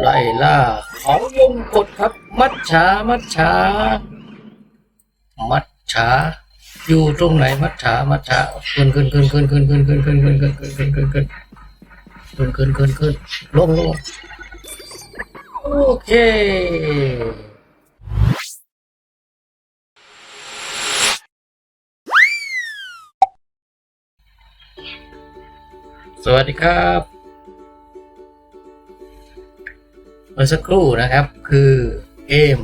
ไล่ล่าเขาวงกดครับ มัดฉามัดฉามัดฉาอยู่ตรงไหนมัดฉามัดฉาขึ้นขึ้นขึ้นขึ้นขึ้นขึ้นขึ้นขึ้นขึ้นขึ้นขึ้นขึ้นขึ้นขึ้นขึ้นขึ้นขึ้นขึ้นลงลงโอเค สวัสดีครับเมื่อสักครู่นะครับคือเกม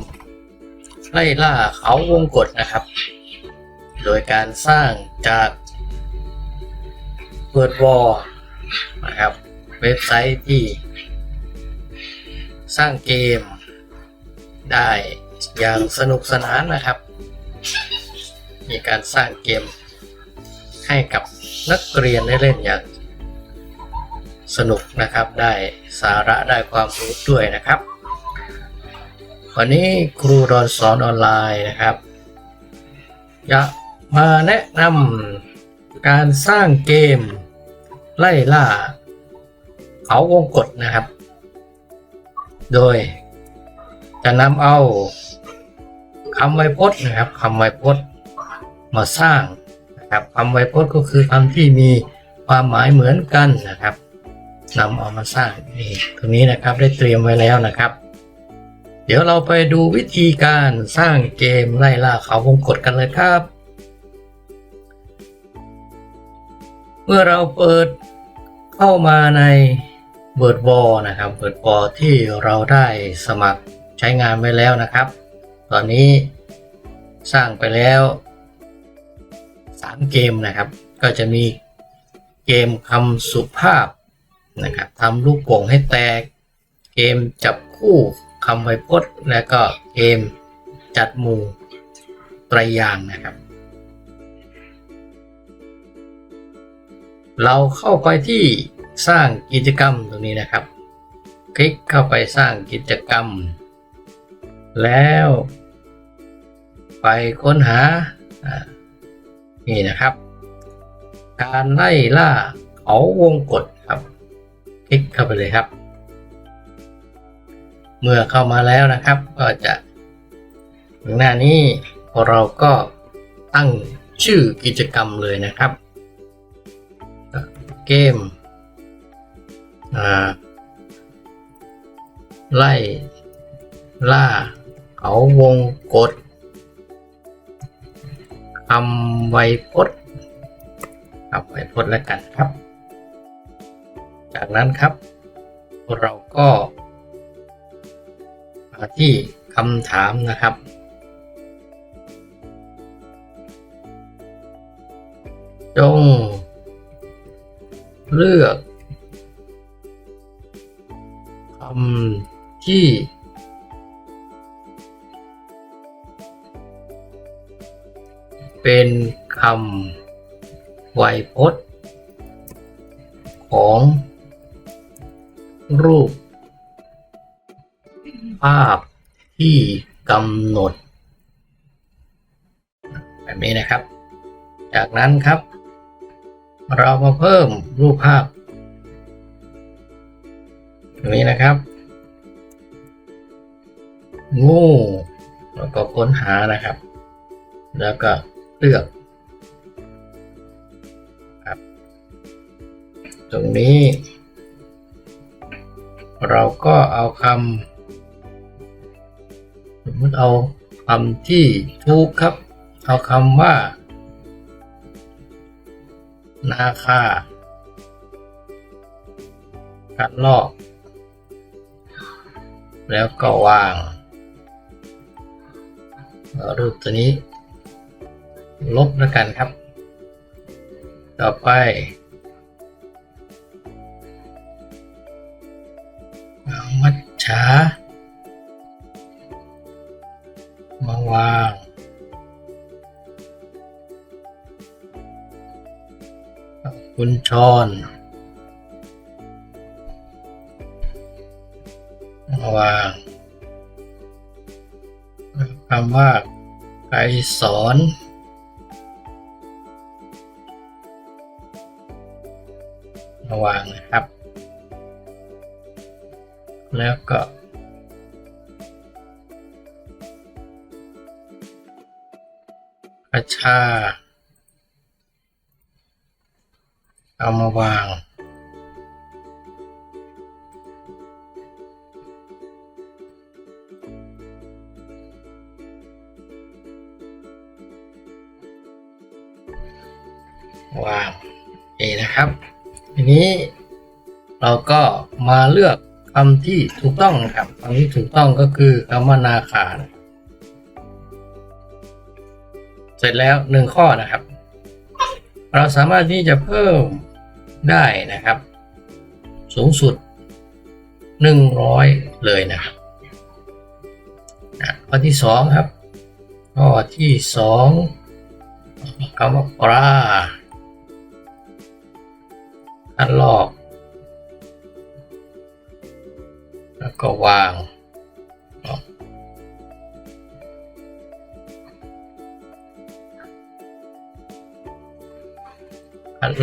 ไล่ล่าเขาวงกฏนะครับ โดยการสร้างจากเปิดวอลนะครับ เว็บไซต์ที่ สร้างเกมได้อย่างสนุกสนานนะครับ มีการสร้างเกมให้กับนักเรียนได้เล่นอย่าง สนุกนะครับได้สาระได้ความรู้ด้วยนะครับ วันนี้ครูดอนสอนออนไลน์นะครับจะมาแนะนำการสร้างเกมไล่ล่าเขาวงกฏนะครับ โดยจะนำเอาคำไวยพจน์นะครับคำไวยพจน์มาสร้างนะครับคำไวยพจน์ก็คือคำที่มีความหมายเหมือนกันนะครับ นำเอามาสร้างนี่ตรงนี้นะครับได้เตรียมไว้แล้วนะครับ เดี๋ยวเราไปดูวิธีการสร้างเกมไล่ล่าเขาวงกฏกันเลยครับ เมื่อเราเปิดเข้ามาในเบิร์ดบอนะครับเบิร์ดบอที่เราได้สมัครใช้งานไว้แล้วนะครับ ตอนนี้สร้างไปแล้ว3เกมนะครับ ก็จะมีเกมคำสุภาพ นะครับทำลูกโป่งให้แตก เกมจับคู่คำไวยพจน์และก็เกมจัดหมู่ไตรยางนะครับ เราเข้าไปที่สร้างกิจกรรมตรงนี้นะครับ คลิกเข้าไปสร้างกิจกรรม แล้ว ไปค้นหาอ่านี่นะครับ การไล่ล่าเขาวงกฏ คลิกเข้าไปเลยครับ เมื่อเข้ามาแล้วนะครับ ก็จะหน้านี้เราก็ตั้งชื่อกิจกรรมเลยนะครับ เกมไล่ ล่า เขาวงกฏคำไวพจน์คำไวพจน์แล้วกันครับ จากนั้นครับ เราก็มาที่คำถามนะครับ จง เลือกคำที่เป็นคำไวยพจน์ของ รูป ภาพที่กำหนด แบบนี้นะครับ จากนั้นครับ เรามาเพิ่มรูปภาพตรงนี้นะครับ งูแล้วก็ค้นหานะครับ แล้วก็เลือกครับ ตรงนี้ เราก็เอาคำสมมติเอาคำที่ถูกครับ เอาคำว่า นาคาการลอก แล้วก็วางรูปตัวนี้ ลบแล้วกันครับ ต่อไป ชอนมาวางคำว่าไกรสอนมาวางนะครับ แล้วก็กระชา เอามาวาง วางเอนะครับ ทีนี้เราก็มาเลือกคำที่ถูกต้องนะครับคำที่ถูกต้องก็คือคำว่านาคารเสร็จแล้วหนึ่งข้อนะครับ เราสามารถที่จะเพิ่ม ได้นะครับ สูงสุด 100 เลยนะครับข้อที่สองครับ ข้อที่สองคำว่าปลาคัดลอก แล้วก็วาง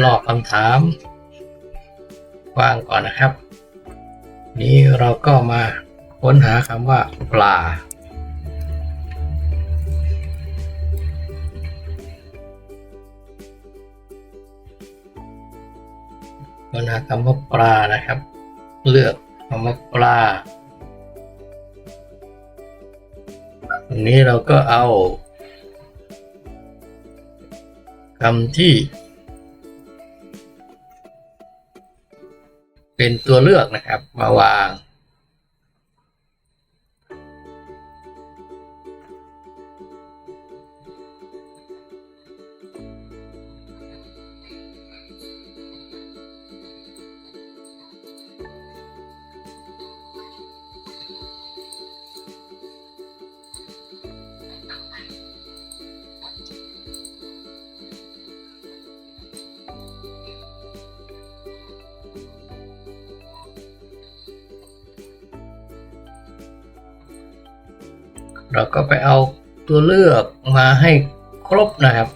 ลอกคำถามวางก่อนนะครับ นี้เราก็มาค้นหาคำว่าปลา ค้นหาคำว่าปลานะครับ เลือกคำว่าปลาตรงนี้เราก็เอาคำที่ เป็นตัวเลือกนะครับ มาวาง เราก็ไปเอาตัวเลือกมาให้ครบนะครับ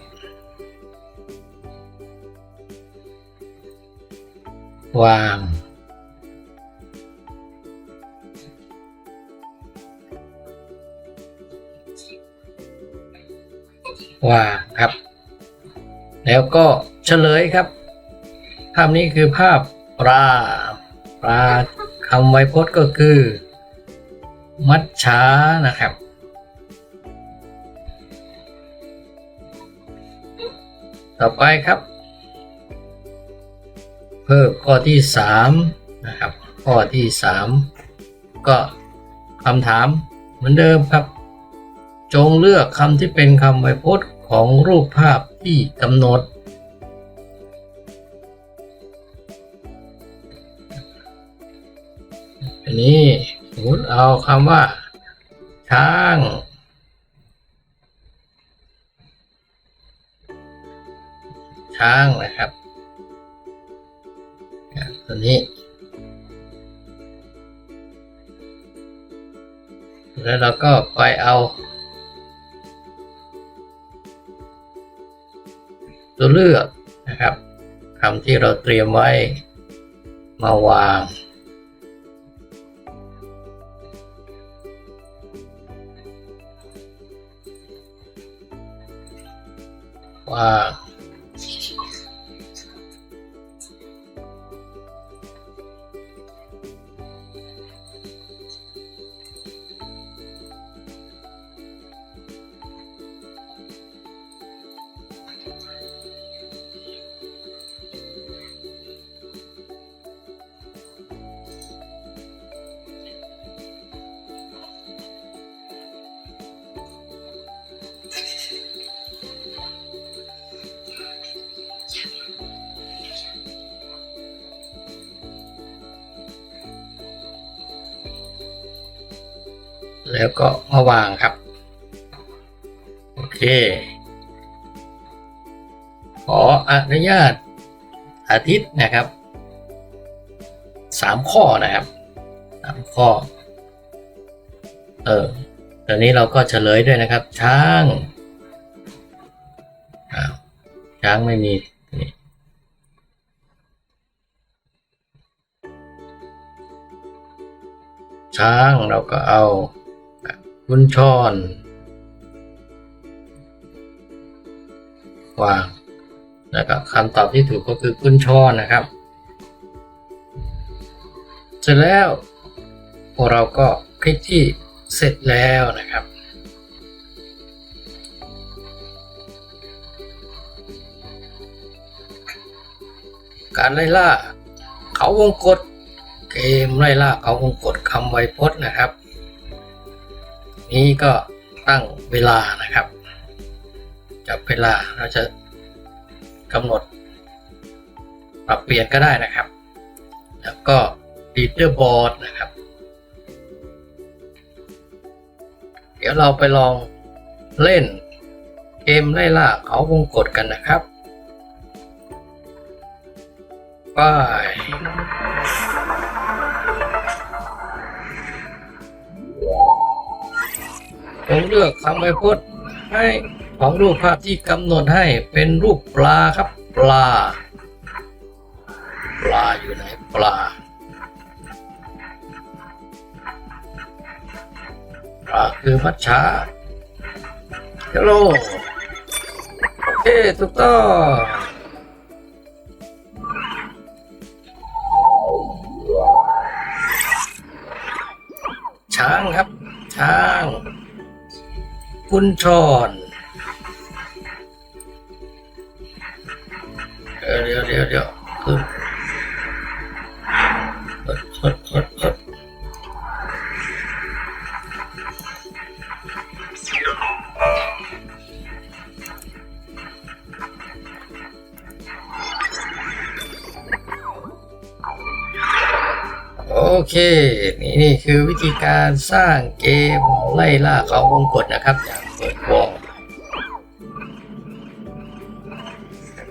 วาง วางครับ แล้วก็เฉลยครับ ภาพนี้คือภาพปลาปลาคำไวยพจน์ก็คือ มัดช้านะครับ ต่อไปครับ เพิ่มข้อที่สามนะครับข้อที่สามก็คำถามเหมือนเดิมครับ จงเลือกคำที่เป็นคำไวยพจน์ของรูปภาพที่กำหนด อันนี้สมมติเอาคำว่า ช้าง ช้างนะครับตัวนี้แล้วเราก็ไปเอาตัวเลือกนะครับคำที่เราเตรียมไว้มาวางว่าง แล้วก็มาวางครับ โอเค ขออนุญาตอาทิตย์นะครับสามข้อนะครับสามข้อ เออตอนนี้เราก็เฉลยด้วยนะครับ ช้างอ้าวช้างไม่มีช้างเราก็เอา กุญช่อนวางแล้วก็คำตอบที่ถูกก็คือกุญช่อนนะครับ เสร็จแล้วพวกเราก็คลิกที่เสร็จแล้วนะครับ การไล่ล่าเขาวงกฏเกมไล่ล่าเขาวงกฏคำไวยพจน์นะครับ นี้ก็ตั้งเวลานะครับ จับเวลาเราจะกำหนด ปรับเปลี่ยนก็ได้นะครับ แล้วก็ leaderboard นะครับ เดี๋ยวเราไปลองเล่นเกมไล่ล่าเขาวงกฏกันนะครับ ไป ผมเลือกคำไวยพจน์ให้ของรูปภาพที่กำหนดให้เป็นรูปปลาครับ ปลา ปลาอยู่ไหนปลา ปลาคือมัจฉาฮัลโหลโอเคถูกต้อง กุญชอนเดี๋ยวเดี๋ยวเดี๋ยวเดี๋ยวคือเอิดเอิดเอิดเอิดโอเค นี่นี่คือวิธีการสร้างเกม ไล่ล่าเขาวงกฏนะครับอย่างเปิดวอล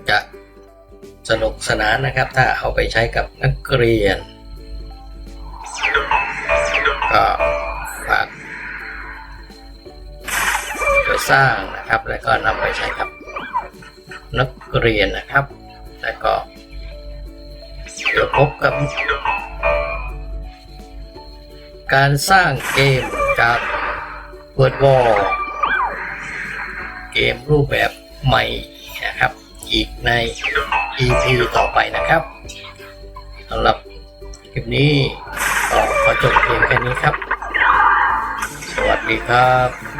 จะสนุกสนานนะครับ ถ้าเอาไปใช้กับนักเรียน ก็ฝากไปสร้างนะครับ แล้วก็นำไปใช้กับนักเรียนนะครับ แล้วก็เดี๋ยวพบกับการสร้างเกมจา กเปิดวอลเกมรูปแบบใหม่นะครับ อีกใน EP ต่อไปนะครับสำหรับคลิปนี้ก็ขอจบเพียงแค่นี้ครับ สวัสดีครับ